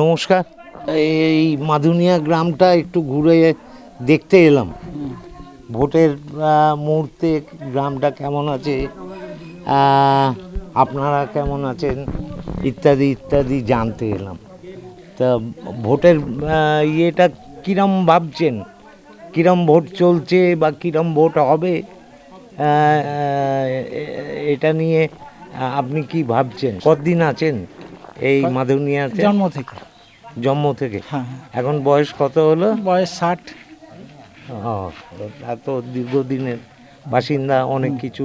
নমস্কার। এই মাদুনিয়া গ্রামটা একটু ঘুরে দেখতে এলাম। ভোটের মুহূর্তে গ্রামটা কেমন আছে? আপনারা কেমন আছেন? ইত্যাদি ইত্যাদি জানতে এলাম। তা ভোটের ইয়েটা কীরম ভাবছেন? কীরম ভোট চলছে বা কীরম ভোট হবে? এটা নিয়ে আপনি কি ভাবছেন? কতদিন আছেন? এই মাধুনিয়াতে জন্ম থেকে। জন্ম থেকে? হ্যাঁ এখন বয়স কত হলো? বয়স ষাট। এত দীর্ঘদিনের বাসিন্দা অনেক কিছু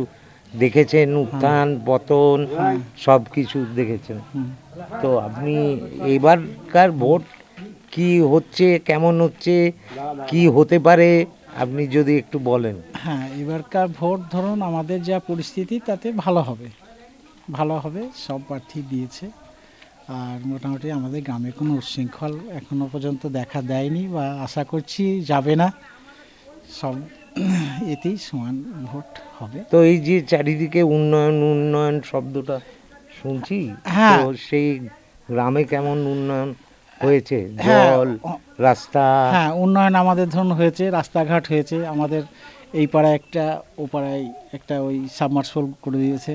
দেখেছেন উত্থান পতন সব কিছু দেখেছেন। তো আপনি এবারকার ভোট কি হচ্ছে কেমন হচ্ছে কি হতে পারে আপনি যদি একটু বলেন। হ্যাঁ এবারকার ভোট ধরুন আমাদের যা পরিস্থিতি তাতে ভালো হবে। ভালো হবে সব প্রার্থী দিয়েছে। আর মোটামুটি আমাদের গ্রামে কোনো উচ্ছৃঙ্খল এখনও পর্যন্ত দেখা দেয়নি বা আশা করছি যাবে না। সব এতেই সমান ভোট হবে। তো এই যে চারিদিকে উন্নয়ন উন্নয়ন শব্দটা শুনছি হ্যাঁ। তো সেই গ্রামে কেমন উন্নয়ন হয়েছে? হ্যাঁ, জল রাস্তা? হ্যাঁ উন্নয়ন আমাদের ধরুন হয়েছে রাস্তাঘাট হয়েছে আমাদের এই পাড়ায় একটা ও পাড়ায় একটা ওই সাবমার্সল করে দিয়েছে।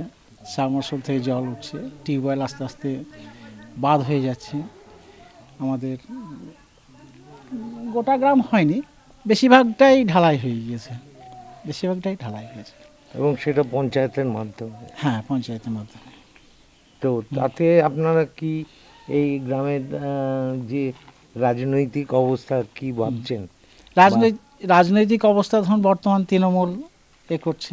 সাবমার্সল থেকে জল উঠছে টিউবওয়েল আস্তে আস্তে বাদ হয়ে যাচ্ছে। আমাদের গোটা গ্রাম হয়নি বেশিরভাগটাই ঢালাই হয়ে গিয়েছে। বেশিরভাগটাই ঢালাই হয়েছে এবং সেটা পঞ্চায়েতের মাধ্যমে? হ্যাঁ পঞ্চায়েতের মাধ্যমে। তো তাতে আপনারা কি এই গ্রামের যে রাজনৈতিক অবস্থা কি ভাবছেন? রাজনৈতিক রাজনৈতিক অবস্থা ধরুন বর্তমান তৃণমূল এ করছে।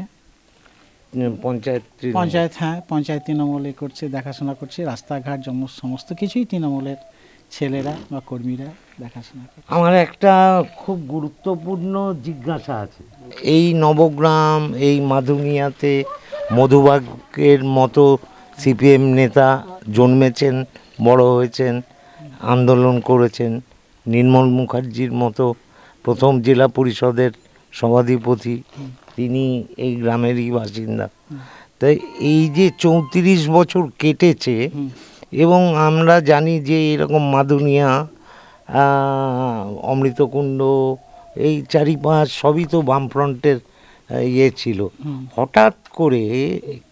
পঞ্চায়েত পঞ্চায়েত হ্যাঁ পঞ্চায়েত তৃণমূল এ করছে দেখাশোনা করছে রাস্তাঘাট জম- সমস্ত কিছুই তৃণমূলের ছেলেরা বা কর্মীরা দেখাশোনা করে আমার একটা খুব গুরুত্বপূর্ণ জিজ্ঞাসা আছে। এই নবগ্রাম এই মাধুমিয়াতে মধুবাগের মতো সিপিএম নেতা জন্মেছেন বড় হয়েছেন আন্দোলন করেছেন নির্মল মুখার্জির মতো প্রথম জেলা পরিষদের সভাধিপতি তিনি এই গ্রামেরই বাসিন্দা। তাই এই যে চৌত্রিশ বছর কেটেছে এবং আমরা জানি যে এরকম মাদুনিয়া অমৃতকুণ্ড এই চারিপাশ সবই তো বামফ্রন্টের ইয়ে ছিল। হঠাৎ করে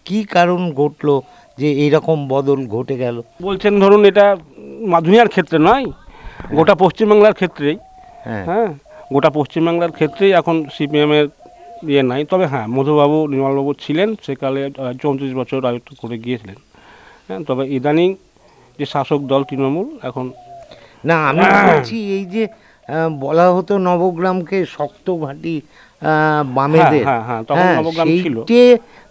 কি কারণ ঘটলো যে এইরকম বদল ঘটে গেল? বলছেন ধরুন এটা মাধুনিয়ার ক্ষেত্রে নয় গোটা পশ্চিমবাংলার ক্ষেত্রেই। হ্যাঁ। হ্যাঁ। গোটা পশ্চিমবাংলার ক্ষেত্রেই এখন সিপিএমের ইয়ে নাই। তবে হ্যাঁ মধুবাবু নির্মলবাবু ছিলেন সেকালে চৌত্রিশ বছর রাজত্ব করে গিয়েছিলেন। হ্যাঁ তবে ইদানিং যে শাসক দল তৃণমূল এখন না আমি বলছি এই যে বলা হতো নবগ্রামকে শক্ত ঘাঁটি বামেদের। হ্যাঁ, হ্যাঁ, তখন নবগ্রাম ছিল।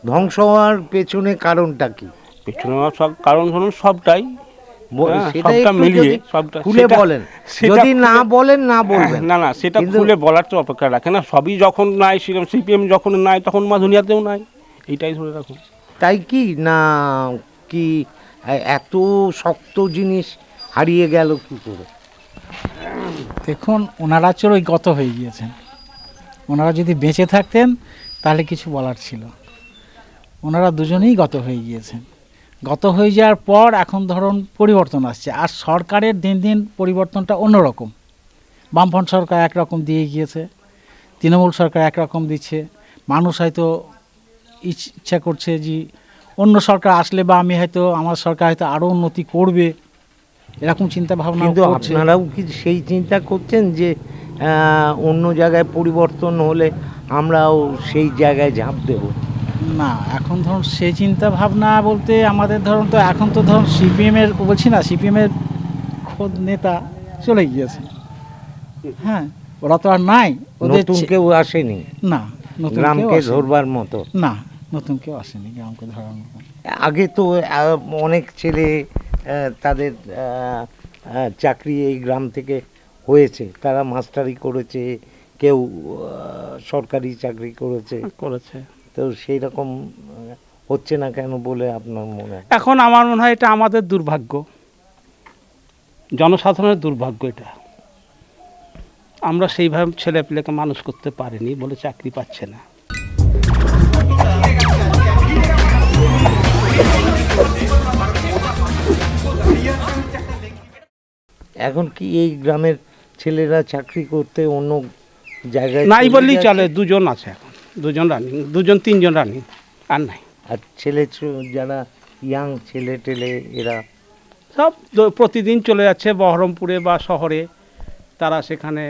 ধ্বংস হওয়ার পেছনে কারণটা কি? পেছনে সব কারণ ধরুন সবটাই। হ্যাঁ, সবটা মিলিয়ে সবটা- খুলে বলেন। যদি না বলেন না বলবেন। না না সেটা খুলে বলার তো অপেক্ষা রাখে না। সবই যখন নাই সেরকম সিপিএম যখন নাই তখন মাধুনিয়াতেও নাই। এইটাই ধরে রাখুন। তাই কি? না কি এত শক্ত জিনিস হারিয়ে গেল কি করে? দেখুন ওনারা চড়ই গত হয়ে গিয়েছেন। ওনারা যদি বেঁচে থাকতেন তাহলে কিছু বলার ছিল ওনারা দুজনেই গত হয়ে গিয়েছেন। গত হয়ে যাওয়ার পর এখন ধরুন পরিবর্তন আসছে। আর সরকারের দিন দিন পরিবর্তনটা অন্যরকম। বামফ্রন্ট সরকার একরকম দিয়ে গিয়েছে তৃণমূল সরকার একরকম দিচ্ছে। মানুষ হয়তো ইচ- ইচ্ছা করছে যে অন্য সরকার আসলে বা আমি হয়তো আমার সরকার হয়তো আরও উন্নতি করবে। এরকম চিন্তা ভাবনা কিন্তু আপনারাও কি সেই চিন্তা করছেন যে অন্য জায়গায় পরিবর্তন হলে আমরাও সেই জায়গায় ঝাঁপ দেব? না এখন ধরুন সে চিন্তা ভাবনা বলতে আমাদের ধরুন তো এখন তো ধরুন সিপিএমের বলছি না সিপিএমের খোদ নেতা চলে গিয়েছে। হ্যাঁ ওরা তো আর নাই। ওদের নতুন কেউ আসেনি। না নতুন কেউ গ্রামকে ধরবার মতো। না নতুন কেউ আসেনি গ্রামকে ধরার মতো। আগে তো অনেক ছেলে তাদের চাকরি এই গ্রাম থেকে হয়েছে। তারা মাস্টারি করেছে কেউ সরকারি চাকরি করেছে। করেছে। তো সেই রকম হচ্ছে না কেন বলে আপনার মনে হয়? এখন আমার মনে হয় এটা আমাদের দুর্ভাগ্য। জনসাধারণের দুর্ভাগ্য এটা। আমরা সেইভাবে ছেলে পেলেকে মানুষ করতে পারিনি বলে চাকরি পাচ্ছে না। এখন কি এই গ্রামের ছেলেরা চাকরি করতে অন্য জায়গায় নাই বললেই চলে দুজন আছে এখন। দুজন রানিং দুজন তিনজন রানিং আর নাই। আর ছেলে যারা ইয়াং ছেলে টেলে এরা? সব প্রতিদিন চলে যাচ্ছে বহরমপুরে বা শহরে। তারা সেখানে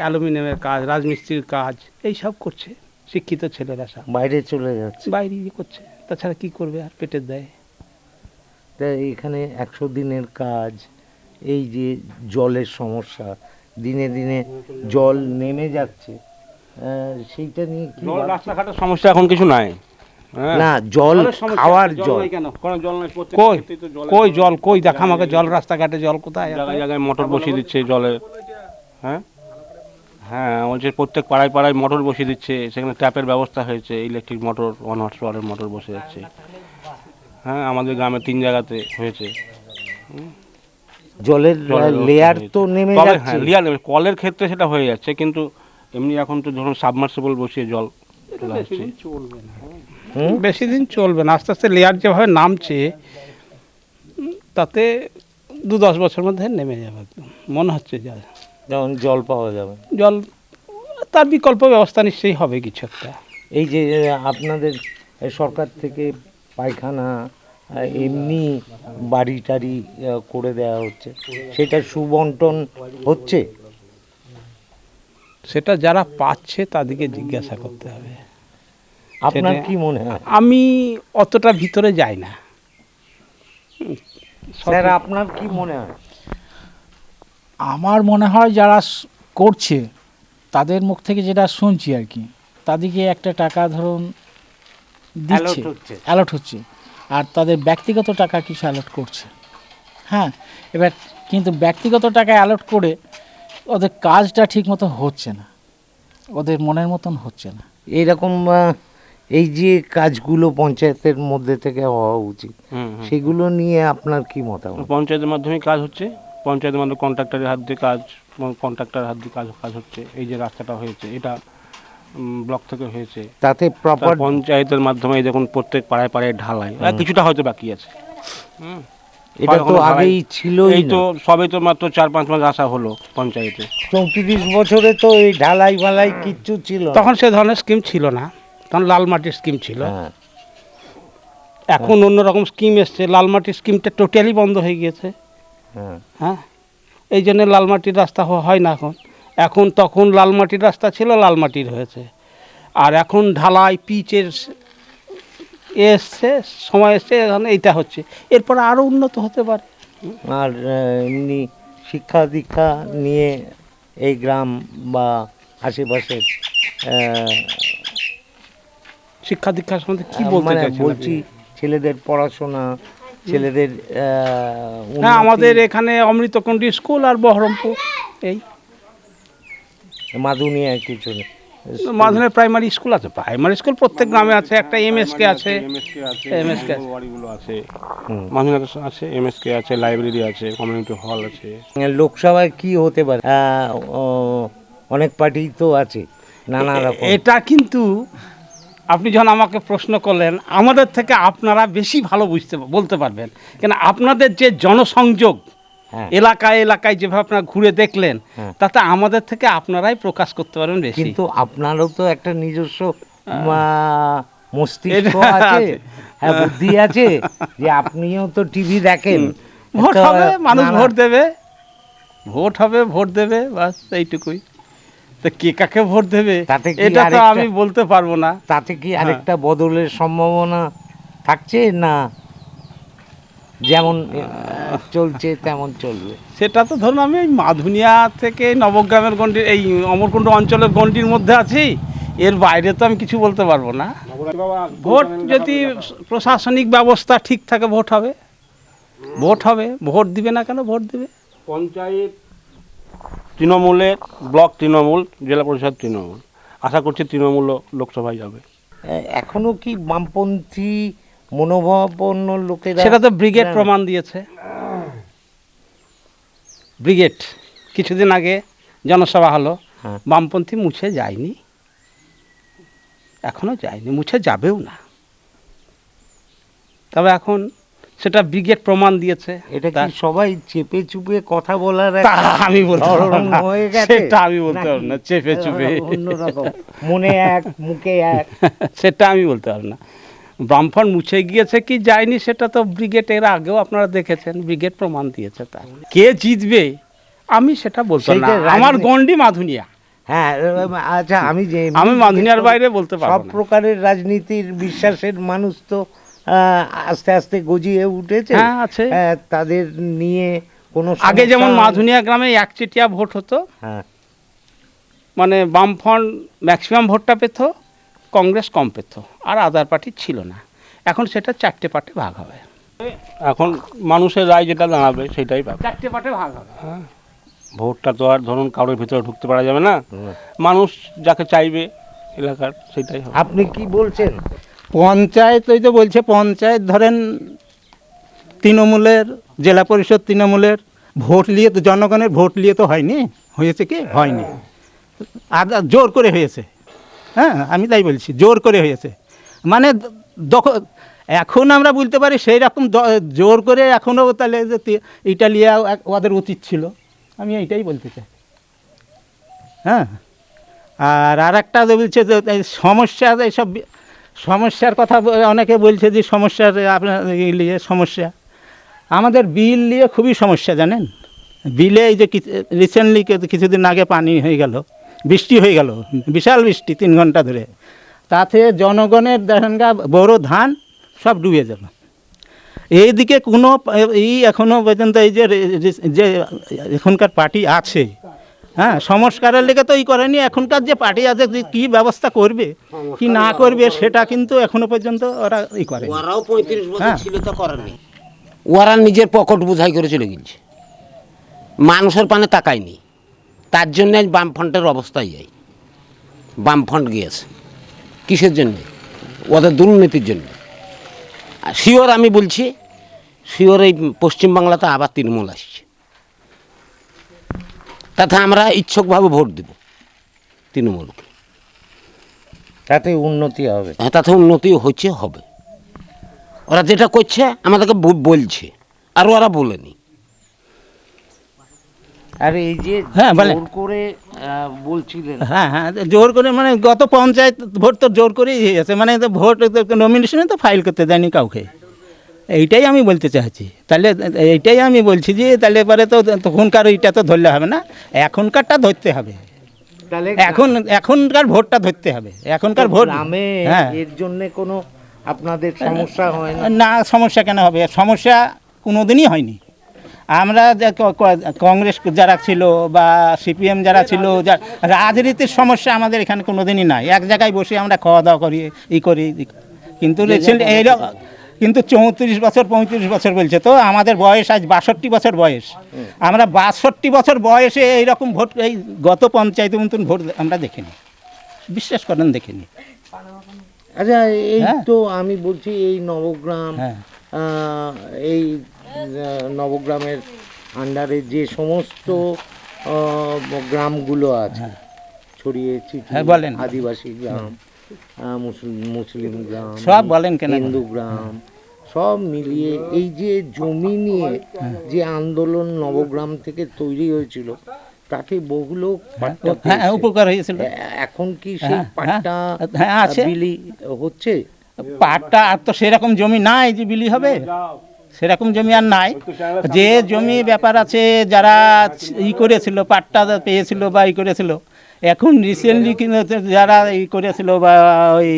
অ্যালুমিনিয়ামের কাজ রাজমিস্ত্রির কাজ এই সব করছে শিক্ষিত ছেলেরা সব। বাইরে চলে যাচ্ছে? বাইরে করছে তাছাড়া কি করবে আর পেটের দেয়? তা এখানে একশো দিনের কাজ এই যে জলের সমস্যা দিনে দিনে জল নেমে যাচ্ছে। সেইটা নিয়ে কি জল রাস্তাঘাটের সমস্যা এখন কিছু নাই। হ্যাঁ। না জল খাওয়ার জল নাই কেন? কোনো জল নাই প্রত্যেক কই? কই জল কই? দেখা আমাকে জল রাস্তাঘাটে জল কোথায়? জায়গায় জায়গায় মোটর বসিয়ে দিচ্ছে জলের হ্যাঁ? হ্যাঁ বলছে প্রত্যেক পাড়ায় পাড়ায় মোটর বসিয়ে দিচ্ছে সেখানে ট্যাপের ব্যবস্থা হয়েছে ইলেকট্রিক মোটর ওয়ান হর্স পাওয়ারের মোটর বসে যাচ্ছে। হ্যাঁ আমাদের গ্রামে তিন জায়গাতে হয়েছে। জলের জলের লেয়ার তো নেমে যাচ্ছে। হ্যাঁ লিয়ার নেমে- কলের ক্ষেত্রে সেটা হয়ে যাচ্ছে কিন্তু এমনি এখন তো ধরুন সাবমার্সিবল বসিয়ে জল? বেশি দিন চলবে না। আস্তে আস্তে লেয়ার যেভাবে নামছে তাতে দু দশ বছর মধ্যে নেমে যাবে মনে হচ্ছে যা। যেমন জল পাওয়া যাবে। জল তার বিকল্প ব্যবস্থা নিশ্চয়ই হবে কিছু একটা। এই যে আপনাদের সরকার থেকে পায়খানা এমনি বাড়ি টাড়ি করে দেওয়া হচ্ছে। সেটা সুবন্টন হচ্ছে? সেটা যারা পাচ্ছে তাদেরকে জিজ্ঞাসা করতে হবে। আপনার কি মনে হয়? আমি অতটা ভিতরে যাই না। স্যার আপনার কি মনে হয়? আমার মনে হয় যারা করছে তাদের মুখ থেকে যেটা শুনছি আর কি তাদেরকে একটা টাকা ধরুন দিচ্ছে হচ্ছে। অ্যালট হচ্ছে আর তাদের ব্যক্তিগত টাকা কিছু অ্যালট করছে। হ্যাঁ এবার কিন্তু ব্যক্তিগত টাকা অ্যালট করে ওদের কাজটা ঠিক মতো হচ্ছে না। ওদের মনের মতন হচ্ছে না। এইরকম এই যে কাজগুলো পঞ্চায়েতের মধ্যে থেকে হওয়া উচিত। সেগুলো নিয়ে আপনার কি মতামত? পঞ্চায়েতের মাধ্যমে কাজ হচ্ছে পঞ্চায়েতের মাধ্যমে কন্ট্রাক্টরের হাত দিয়ে কাজ কন্ট্রাক্টর হাত দিয়ে কাজ কাজ হচ্ছে এই যে রাস্তাটা হয়েছে এটা ব্লক থেকে হয়েছে। তাতে প্রপার পঞ্চায়েতের মাধ্যমে এই দেখুন প্রত্যেক পাড়ায় পাড়ায় ঢালাই আর কিছুটা হয়তো বাকি আছে। হুম। এটা তো আগেই ছিলই এই তো সবে তো মাত্র চার পাঁচ মাস আসা হলো পঞ্চায়েতে। চৌত্রিশ বছরে তো এই ঢালাই বালাই কিচ্ছু ছিল তখন সে ধরনের স্কিম ছিল না। তখন লাল মাটির স্কিম ছিল। হ্যাঁ। এখন অন্যরকম স্কিম এসছে। লাল মাটির স্কিমটা টোটালি বন্ধ হয়ে গিয়েছে। হ্যাঁ। হ্যাঁ? এই জন্য লাল মাটির রাস্তা হয় না এখন। এখন তখন লাল মাটির রাস্তা ছিল লাল মাটির হয়েছে। আর এখন ঢালাই পিচের এ এসছে সময় এসছে এখন এইটা হচ্ছে। এরপর আরও উন্নত হতে পারে। আর এমনি শিক্ষা দীক্ষা নিয়ে এই গ্রাম বা আশেপাশের শিক্ষা দীক্ষার সম্বন্ধে কি বলতে মানে বলছি ছেলেদের পড়াশোনা ছেলেদের হ্যাঁ আমাদের এখানে অমৃতকুণ্ডী স্কুল আর বহরমপুর এই। মাদুনিয়া কিছু নেই। মাঝখানে প্রাইমারি স্কুল আছে। প্রাইমারি স্কুল প্রত্যেক গ্রামে আছে একটা এমএসকে আছে। এমএসকে আছে MSK আছে। বাড়িগুলো আছে। মাঝখানে আছে এমএসকে আছে লাইব্রেরি আছে কমিউনিটি হল আছে। লোকসভায় কি হতে পারে? অনেক পার্টি তো আছে নানা রকম। এটা কিন্তু আপনি যখন আমাকে প্রশ্ন করলেন আমাদের থেকে আপনারা বেশি ভালো বুঝতে বলতে পারবেন। কেন আপনাদের যে জনসংযোগ এলাকায় এলাকায় যেভাবে আপনারা ঘুরে দেখলেন হ্যাঁ। তাতে আমাদের থেকে আপনারাই প্রকাশ করতে পারবেন বেশি। কিন্তু আপনারও তো একটা নিজস্ব মস্তিষ্ক আছে। হ্যাঁ বুদ্ধি আছে যে আপনিও তো টিভি দেখেন। ভোট হবে মানুষ ভোট দেবে। ভোট হবে ভোট দেবে বাস এইটুকুই। তো কে কাকে ভোট দেবে তাতে কি এটা তো আমি বলতে পারব না। তাতে কি হ্যাঁ। আরেকটা বদলের সম্ভাবনা থাকছে না? যেমন চলছে তেমন চলবে। সেটা তো ধরুন আমি এই মাধুনিয়া থেকে নবগ্রামের গন্ডি এই অমরকুণ্ড অঞ্চলের গন্ডির মধ্যে আছি এর বাইরে তো আমি কিছু বলতে পারব না। ভোট যদি প্রশাসনিক ব্যবস্থা ঠিক থাকে ভোট হবে। ভোট হবে ভোট দিবে না কেন ভোট দিবে। পঞ্চায়েত তৃণমূলের ব্লক তৃণমূল জেলা পরিষদ তৃণমূল। আশা করছি তৃণমূল লোকসভায় যাবে। এখনও কি বামপন্থী মনোভাবাপন্ন লোকেরা সেটা তো ব্রিগেড। প্রমাণ দিয়েছে। ব্রিগেড। কিছুদিন আগে জনসভা হলো। হ্যাঁ। বামপন্থী মুছে যায়নি। এখনও যায়নি। মুছে যাবেও না। তবে এখন সেটা ব্রিগেড প্রমাণ দিয়েছে। এটা কি সবাই চেপে চুপে কথা বলার আমি বলতে সেটা আমি বলতে পারব না, চেপে চুপে। মনে এক মুখে এক। সেটা আমি বলতে পারব না। ব্রাহ্মণ মুছে গিয়েছে কি যায়নি সেটা তো ব্রিগেড এর আগেও আপনারা দেখেছেন ব্রিগেড প্রমাণ দিয়েছে তার। কে জিতবে আমি সেটা বলতে না। আমার গন্ডি মাধুনিয়া। হ্যাঁ আচ্ছা আমি যে আমি মাধুনিয়ার বাইরে বলতে পারব সব প্রকারের রাজনীতির বিশ্বাসের মানুষ তো আস্তে আস্তে গজিয়ে উঠেছে। হ্যাঁ, আছে। হ্যাঁ, তাদের নিয়ে কোনো আগে যেমন মাধুনিয়া গ্রামে একচেটিয়া ভোট হতো হ্যাঁ। মানে বামফ্রন্ট ম্যাক্সিমাম ভোটটা পেত কংগ্রেস কম পেত আর আদার পার্টি ছিল না। এখন সেটা চারটে পার্টে ভাগ হবে। এখন মানুষের রায় যেটা দাঁড়াবে সেটাই পাবে। চারটে পার্টে ভাগ হবে। ভোটটা তো আর ধরুন কারোর ভিতরে ঢুকতে পারা যাবে না। মানুষ যাকে চাইবে এলাকার সেটাই হবে। আপনি কি বলছেন? পঞ্চায়েত ওই তো বলছে পঞ্চায়েত ধরেন তৃণমূলের জেলা পরিষদ তৃণমূলের ভোট নিয়ে তো জনগণের ভোট নিয়ে তো হয়নি হয়েছে কি? হয়নি। আদা জোর করে হয়েছে। হ্যাঁ আমি তাই বলছি, জোর করে হয়েছে। মানে এখন আমরা বলতে পারি সেই রকম জোর করে এখনও তাহলে যে নিয়ে ওদের উচিত ছিল। আমি এইটাই বলতে চাই। হ্যাঁ আর একটা যে বলছে যে সমস্যা এইসব সমস্যার কথা অনেকে বলছে যে সমস্যার, আপনার নিয়ে সমস্যা। আমাদের বিল নিয়ে খুবই সমস্যা, জানেন? বিলে এই যে রিসেন্টলি কিছুদিন আগে পানি হয়ে গেল। বৃষ্টি হয়ে গেল বিশাল বৃষ্টি তিন ঘণ্টা ধরে। তাতে জনগণের দেখেন গা বড় ধান সব ডুবে গেল। এইদিকে কোনো এই এখনও পর্যন্ত এই যে যে এখনকার পার্টি আছে হ্যাঁ সংস্কারের লেগে তো ই করেনি এখনকার যে পার্টি আছে যে কী ব্যবস্থা করবে কি না করবে সেটা কিন্তু এখনও পর্যন্ত ওরা ই করে ওরাও পঁয়ত্রিশ বছর হ্যাঁ। ছিল তো করেনি। ওরা নিজের পকেট বোঝাই করে চলে গেছে মানুষের পানে তাকায়নি। তার জন্য বামফ্রন্টের অবস্থাই যাই বামফ্রন্ট গিয়েছে। কিসের জন্যে? ওদের দুর্নীতির জন্য। শিওর আমি বলছি শিওর এই পশ্চিমবাংলাতে আবার তৃণমূল আসছে। তাতে আমরা ইচ্ছুকভাবে ভোট দেব তৃণমূলকে। তাতে উন্নতি হবে। হ্যাঁ তাতে উন্নতি হচ্ছে হবে। ওরা যেটা করছে আমাদেরকে বলছে। আর ওরা বলেনি। আর এই যে হ্যাঁ। জোর করে বলছিলেন। হ্যাঁ হ্যাঁ জোর করে মানে গত পঞ্চায়েত ভোট তো জোর করেই হয়ে গেছে মানে তো ভোট নমিনেশনে তো ফাইল করতে দেয়নি কাউকে। এইটাই আমি বলতে চাইছি। তাহলে এইটাই আমি বলছি যে তাহলে পরে তো তখনকার এইটা তো ধরলে হবে না। এখনকারটা ধরতে হবে। তাহলে এখন এখনকার ভোটটা ধরতে হবে। এখনকার ভোট গ্রামে হ্যাঁ। এর জন্য কোনো আপনাদের সমস্যা হয় না? না সমস্যা কেন হবে? সমস্যা কোনো দিনই হয়নি। আমরা কংগ্রেস যারা ছিল বা সিপিএম যারা ছিল যা রাজনীতির সমস্যা আমাদের এখানে কোনো দিনই নাই। এক জায়গায় বসে আমরা খাওয়া দাওয়া করি ই করি। কিন্তু রিসেন্ট এইরকম কিন্তু চৌত্রিশ বছর পঁয়ত্রিশ বছর বলছে তো আমাদের বয়স আজ বাষট্টি বছর বয়স। আমরা বাষট্টি বছর বয়সে এইরকম ভোট এই গত পঞ্চায়েতের মতন ভোট আমরা দেখিনি। বিশ্বাস করেন দেখিনি। আচ্ছা এই হ্যাঁ। তো আমি বলছি এই নবগ্রাম হ্যাঁ। এই নবগ্রামের আন্ডারে যে সমস্ত গ্রামগুলো আছে ছড়িয়ে ছিটিয়ে হ্যাঁ, বলেন। আদিবাসী গ্রাম মুসলিম মুসলিম গ্রাম সব বলেন কেন? হিন্দু গ্রাম সব মিলিয়ে এই যে জমি নিয়ে যে আন্দোলন নবগ্রাম থেকে তৈরি হয়েছিল তাতে বহু লোক হ্যাঁ উপকার হয়েছিল। এখন কি সেই হ্যাঁ, পাট্টা হ্যাঁ, আছে। বিলি হচ্ছে? পাটটা আর তো সেরকম জমি নাই যে বিলি হবে। সেরকম জমি আর নাই। যে জমি ব্যাপার আছে। যারা ই করেছিল পাটটা পেয়েছিল বা ই করেছিল এখন রিসেন্টলি যারা ই করেছিল বা ওই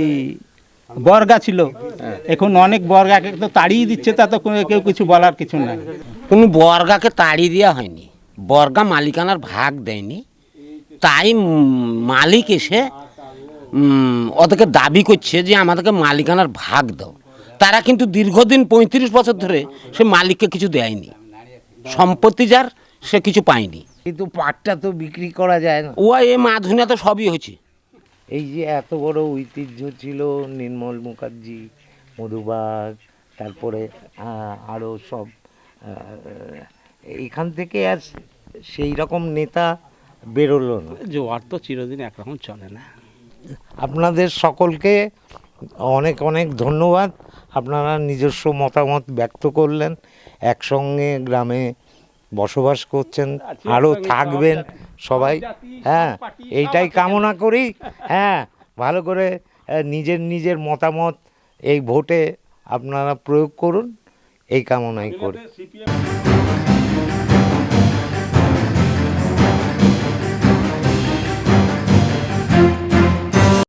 বর্গা ছিল এখন অনেক বর্গাকে তো তাড়িয়ে দিচ্ছে তা তো কেউ কিছু বলার কিছু নাই। কোনো বর্গাকে তাড়িয়ে দেওয়া হয়নি। বর্গা মালিকানার ভাগ দেয়নি। তাই মালিক এসে ওদেরকে দাবি করছে যে আমাদেরকে মালিকানার ভাগ দাও। তারা কিন্তু দীর্ঘদিন পঁয়ত্রিশ বছর ধরে সে মালিককে কিছু দেয়নি। সম্পত্তি যার সে কিছু পায়নি। কিন্তু পাটটা তো বিক্রি করা যায় না। ও এ মাধুনিয়া তো সবই হয়েছে। এই যে এত বড় ঐতিহ্য ছিল নির্মল মুখার্জি মধুবাগ তারপরে আরও সব এখান থেকে আর সেই রকম নেতা বেরোলো না। জোয়ার তো চিরদিন একরকম চলে না। আপনাদের সকলকে অনেক অনেক ধন্যবাদ। আপনারা নিজস্ব মতামত ব্যক্ত করলেন একসঙ্গে গ্রামে বসবাস করছেন আরও থাকবেন সবাই। হ্যাঁ এইটাই কামনা করি। হ্যাঁ ভালো করে নিজের নিজের মতামত এই ভোটে আপনারা প্রয়োগ করুন এই কামনাই করি।